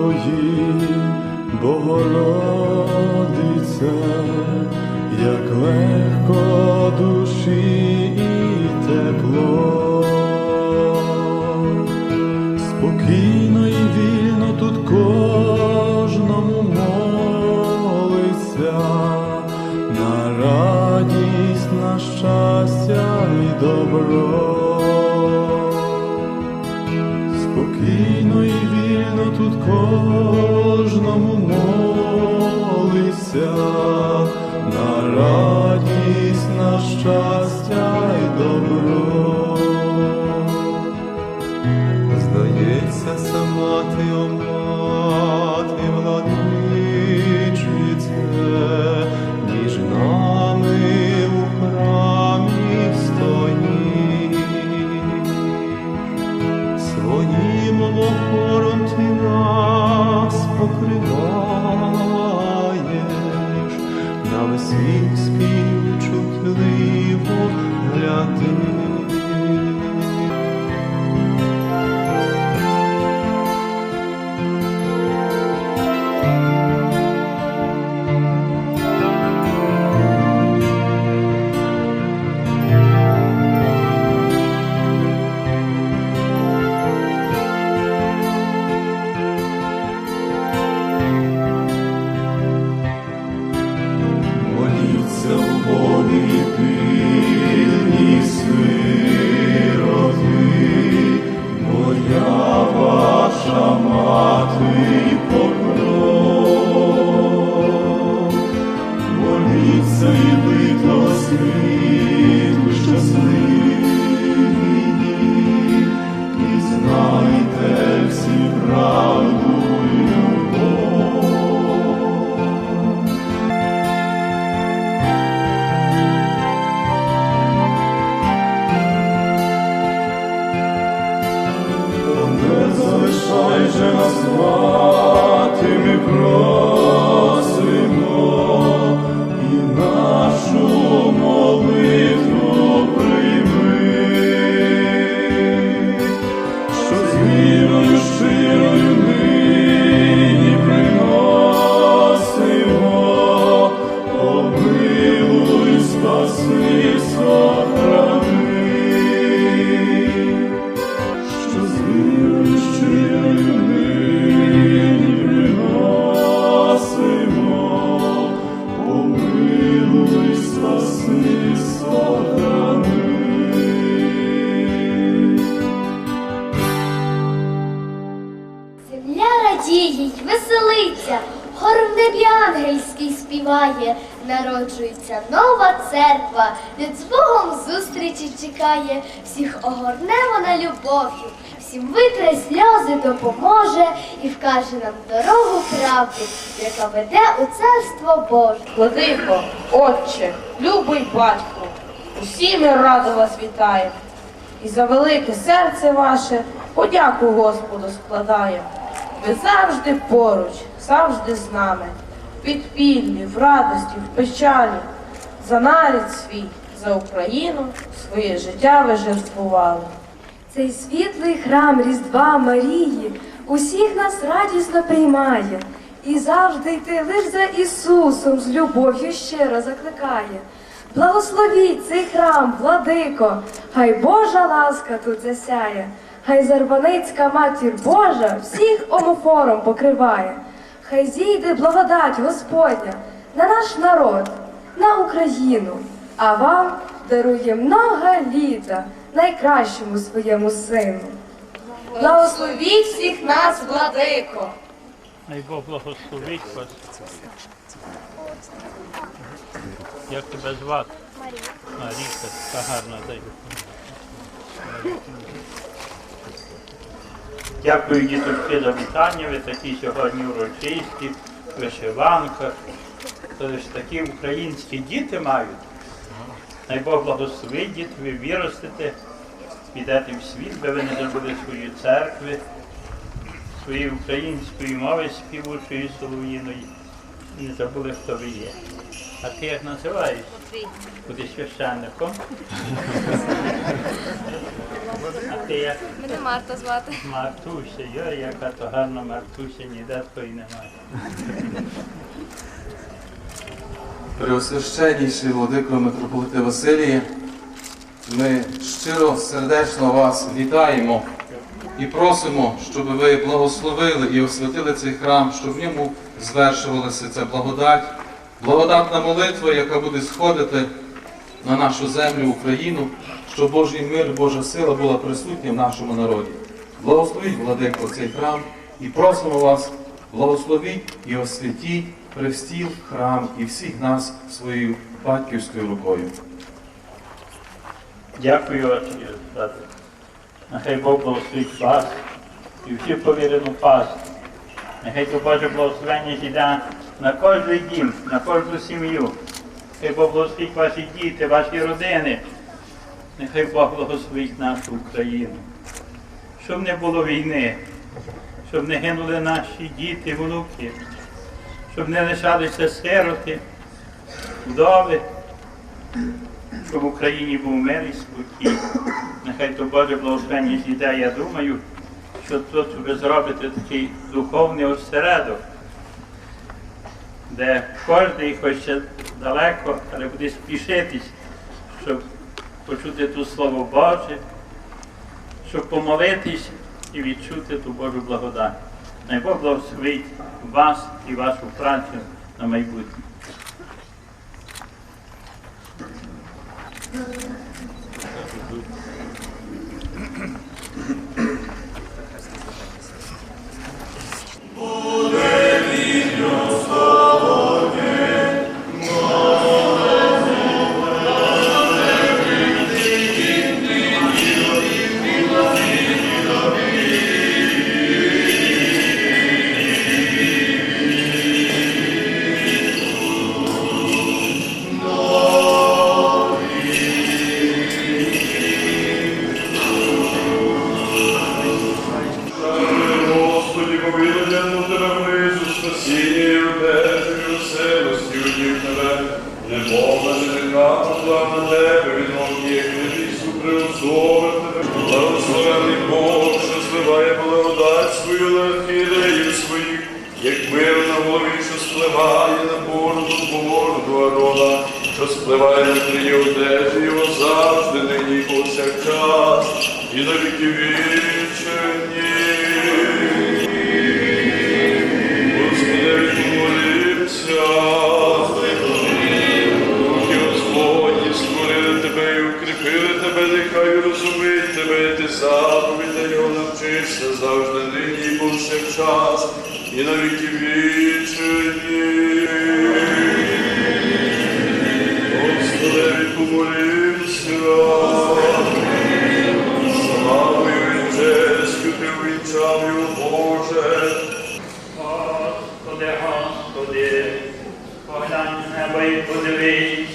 Твої, Богородице, як легко душі кожному молиться, на весь же нас, чекає, всіх огорне вона любов'ю, всім витре сльози допоможе і вкаже нам дорогу правди, яка веде у царство Боже. Владико, отче, любий батько, усі ми радо вас вітаємо. І за велике серце ваше подяку Господу складаємо. Ви завжди поруч, завжди з нами, в підпіллі, в радості, в печалі. За нарід свій, за Україну своє життя ви. Цей світлий храм Різдва Марії усіх нас радісно приймає і завжди йти лиш за Ісусом з любов'ю щиро закликає. Благословіть цей храм, владико, хай Божа ласка тут засяє, хай Зарваницька матір Божа всіх омофором покриває, хай зійде благодать Господня на наш народ, на Україну, а вам дарує много літа найкращому своєму сину. Благословіть всіх нас, владико! Най Бог благословить вас. Як тебе звати? Марія. Маріка, така гарна даю. Дякую, діточки, за вітання. Ви такі сьогодні урочисті, вишиванках. То ж такі українські діти мають. Най Бог благословить діти, ви виростете, підете в світ, би ви не забули свої церкви, своєї української мови співучої солов'їної і не забули, хто ви є. А ти як називаєш? Будеш священником. А ти як Мене Марта звати. Мартуся, йой, яка то гарна Мартуся, ніде такої немає. Преосвященніший владико митрополите Василії, ми щиро сердечно вас вітаємо і просимо, щоб ви благословили і освятили цей храм, щоб в ньому звершувалася ця благодать, благодатна молитва, яка буде сходити на нашу землю Україну, щоб Божий мир, Божа сила була присутня в нашому народі. Благословіть, владико, цей храм і просимо вас, благословіть і освятіть престіл, храм і всіх нас своєю батьківською рукою. Дякую, отче. Нехай Бог благословить вас і всю повірену пасту. Нехай то Боже благословення зійде на кожний дім, на кожну сім'ю. Нехай Бог благословить ваші діти, ваші родини. Нехай Бог благословить нашу Україну. Щоб не було війни, щоб не гинули наші діти, внуки, щоб не лишалися сироти, вдови щоб в Україні був мир і спокій. Нехай то Боже благословення зійде. Я думаю, що тут ви зробите такий духовний осередок, де кожен, хоч ще далеко, але буде спішитись, щоб почути ту Слово Боже, щоб помолитись і відчути ту Божу благодать. Най Бог благословить вас і вашу працю на майбутнє. Приусовив тебе. Благословений Бог, що зливає благодать свою на архієреїв своїх, як мир на голові, що спливає на бороду, бороду Арона, що спливає на крії одежі його завжди, нині повсякчас, і на віки вічені. Його завжди нині і повсякчас, і на вічені. Господи, помолився. Славою честю ти увінчав його, Боже. Господи, Господи, поглянь з неба і подивись,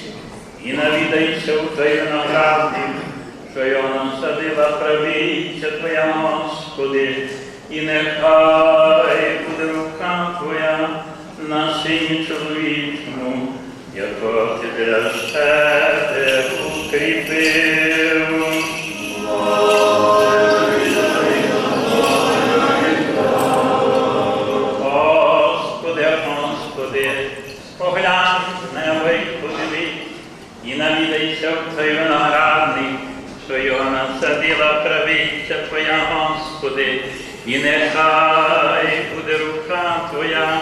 і навідайся у Твої виноградник, що його насадила правиця Твоя, Господи, і нехай буде рука Твоя на сині чоловічну, яко тебе ще себе і нехай буде рука Твоя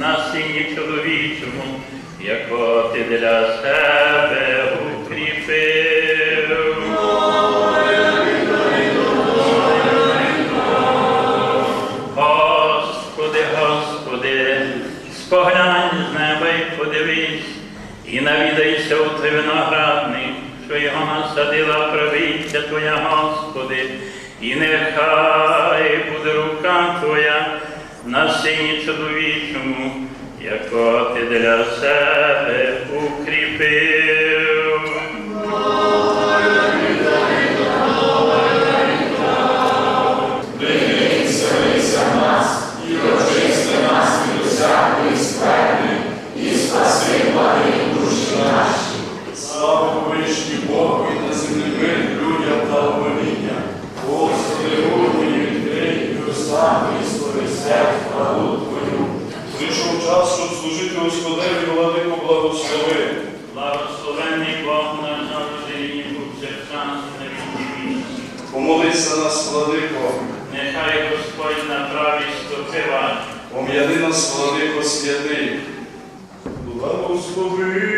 на сині чоловічому, яко ти для себе укріпив. Господи, Господи, споглянь з неба й подивись, і навідайся у Твій виноградник, що його насадила правиця Твоя, Господи, і нехай буде рука Твоя на сині чоловічому, якого ти для себе укріпив. Благослови,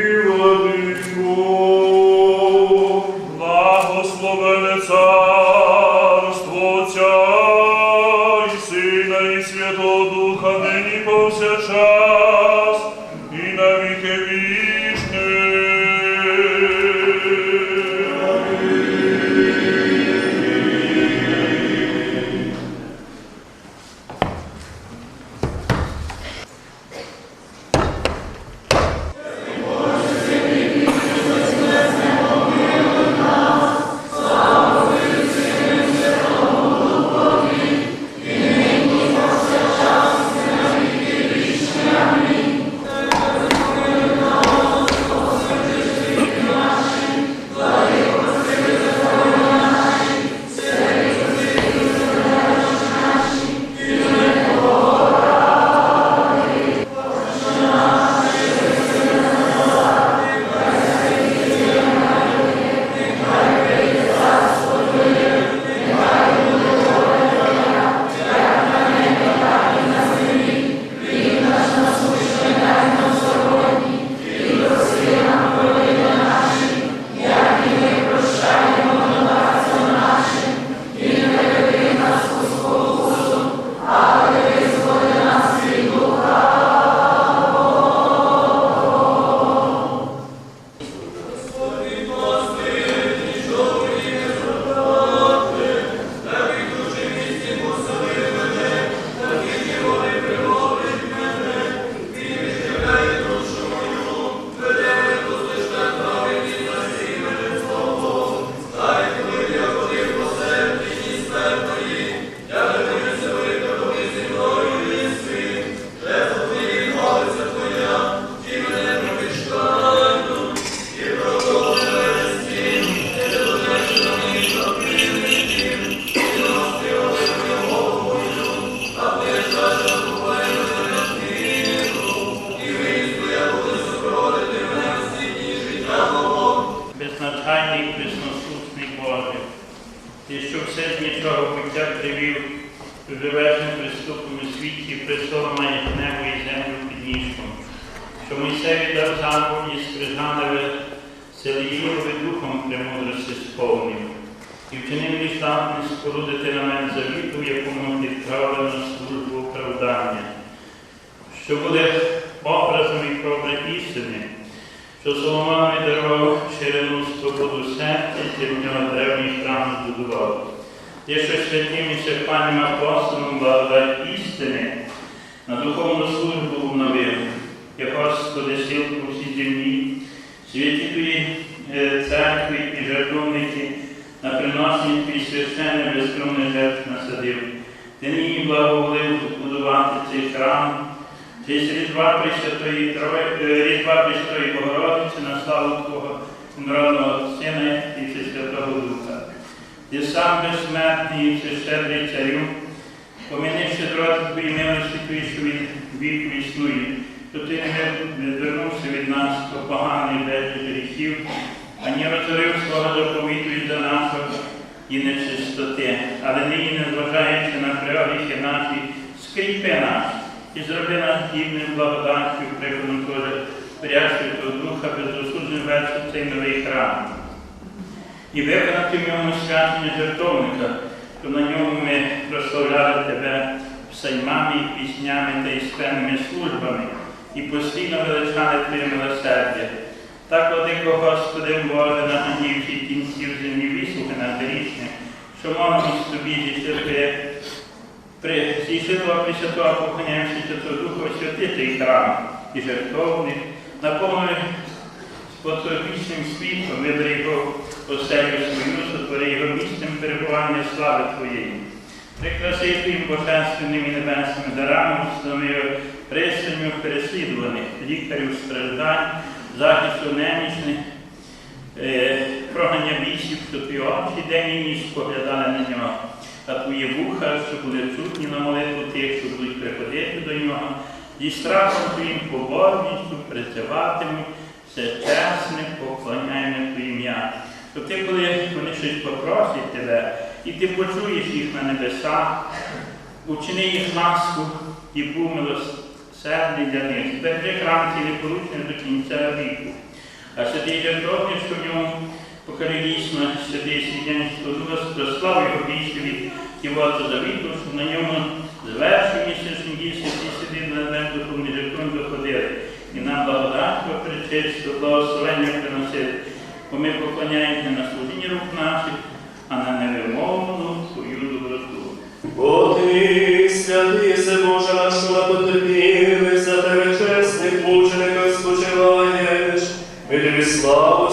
безначальний Боже, ти, що все з нічого буття привів, живеш неприступному світі, престолом маєш небо і землю під ніжком, що Мойсеві дав заповіді скрижаневе, Селіївові духом премудрості сповнив, і вчинив між спорудити на мене завіту, якому відправлено службу оправдання, що буде образом і прообраз істини, що Соломонові дарував ширину свободу серця, в нього древній храм збудував. Є що святим і серпанням апостолом благодать істини на духовну службу вновив, як Господи сил по всій землі, святі твої церкви і жертовники на приношенні твій священне безкромне жертв насадив. Ти нині благоволив будувати цей храм, Честь Різдва Пресвятої е, Різдва Пресвятої Богородиці на славу Твого народного Сина і Всесвятого Духа. Ти сам безсмертний і всещедрий царю, поміни щедроти Твої милості Твої, що від віку існує, то Ти не відвернувся від нас, то поганий без гріхів, ані розорив свого заповіту і до нашого і нечистоти, але нині, незважаючи на пригріхи наші, скріпи нас і зроби нас гідним благодаттю, прикладом Боже, Святого Духа, безрозсуджень вершити цей новий храм. І виконати в ньому свячення жертовника, що на ньому ми прославляли Тебе псальмами, піснями та іскренними службами, і постійно величали Твоє милосердя. Так, Владико Господи Боже, на надіючи кінців землі вислухи нас грішне, що з тобі зійти при зійшли Пресвятого поклоняємося Святого Духа святити храм і жертовник, наповнили способічним світлом, вибери його оселю свою, сотвори його місцем перебування слави Твоєї. Прикраси Твоїм божественним і небесними дарами, установи його пристанню переслідуваних, лікарів страждань, захисту немічних, е, прогнання бісів, що твої очі день і ніч поглядали на нього, а твої вуха, що були чутні на молитву тих, що будуть приходити до нього, зі страхом твоїм побожністю працюватимуть, все чесне Твоє ім'я. То ти, коли вони щось попросять тебе, і ти почуєш їх на небесах, учини їх ласку і був милосердний для них. Збережи храм цей непоручний до кінця віку. А святий жертовник, що в ньому покари дійсно святий свідянського духа, славу його більше від Ківота завіту, що на ньому звершені святі святі на небе духовні жертвом доходили. І нам благодать причисту, благословення приносили. Бо ми поклоняємося на служіння рук наших, а на невимовну свою доброту. Бо ти, святий се Боже нашого потерпілися, тебе чесних мучениках спочиваєш. Ми тобі славу